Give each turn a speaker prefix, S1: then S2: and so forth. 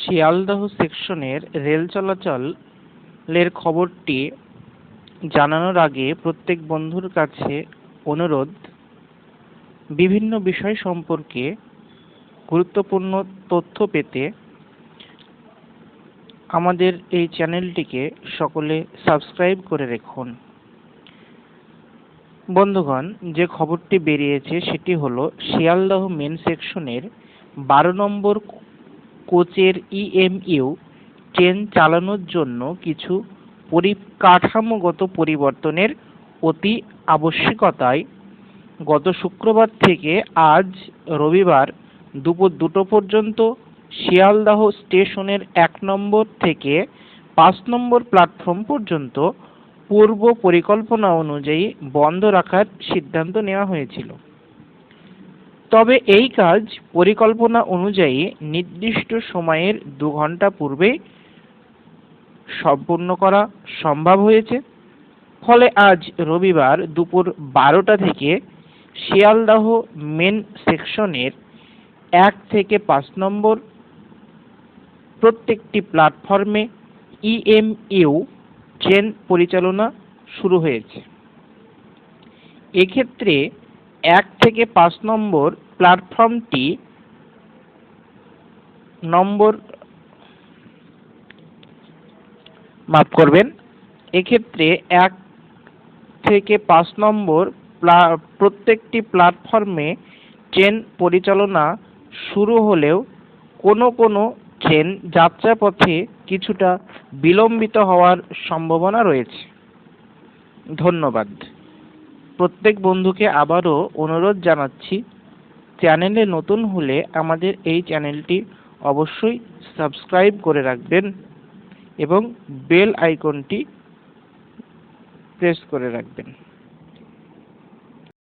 S1: শিয়ালদহ সেকশনের রেল চলাচলের খবরটি জানানোর আগে প্রত্যেক বন্ধুর কাছে অনুরোধ, বিভিন্ন বিষয় সম্পর্কে গুরুত্বপূর্ণ তথ্য পেতে আমাদের এই চ্যানেলটিকে সকলে সাবস্ক্রাইব করে রাখুন। বন্ধুগণ, যে খবরটি বেরিয়েছে সেটি হলো শিয়ালদহ মেন সেকশনের বারো নম্বর কোচের ইএমইউ ট্রেন চালানোর জন্য কিছু পরিকাঠামোগত পরিবর্তনের অতি আবশ্যিকতায় গত শুক্রবার থেকে আজ রবিবার দুপুর দুটো পর্যন্ত শিয়ালদাহ স্টেশনের এক নম্বর থেকে পাঁচ নম্বর প্ল্যাটফর্ম পর্যন্ত পূর্ব পরিকল্পনা অনুযায়ী বন্ধ রাখার সিদ্ধান্ত নেওয়া হয়েছিল। তবে এই কাজ পরিকল্পনা অনুযায়ী নির্দিষ্ট সময়ের দু ঘণ্টা পূর্বে সম্পূর্ণ করা সম্ভব হয়েছে। ফলে আজ রবিবার দুপুর বারোটা থেকে শিয়ালদাহ মেন সেকশনের এক থেকে পাঁচ নম্বর প্রত্যেকটি প্ল্যাটফর্মে ইএমইউ ট্রেন পরিচালনা শুরু হয়েছে। এক্ষেত্রে এক থেকে পাঁচ নম্বর প্ল্যাটফর্মটি নম্বর মাফ করবেন, এক্ষেত্রে এক থেকে পাঁচ নম্বর প্রত্যেকটি প্ল্যাটফর্মে ট্রেন পরিচালনা শুরু হলেও কোনো কোনো ট্রেন যাত্রাপথে কিছুটা বিলম্বিত হওয়ার সম্ভাবনা রয়েছে। ধন্যবাদ। প্রত্যেক বন্ধুকে আবারও অনুরোধ জানাচ্ছি, চ্যানেলে নতুন হলে আমাদের এই চ্যানেলটি অবশ্যই সাবস্ক্রাইব করে রাখবেন এবং বেল আইকনটি প্রেস করে রাখবেন।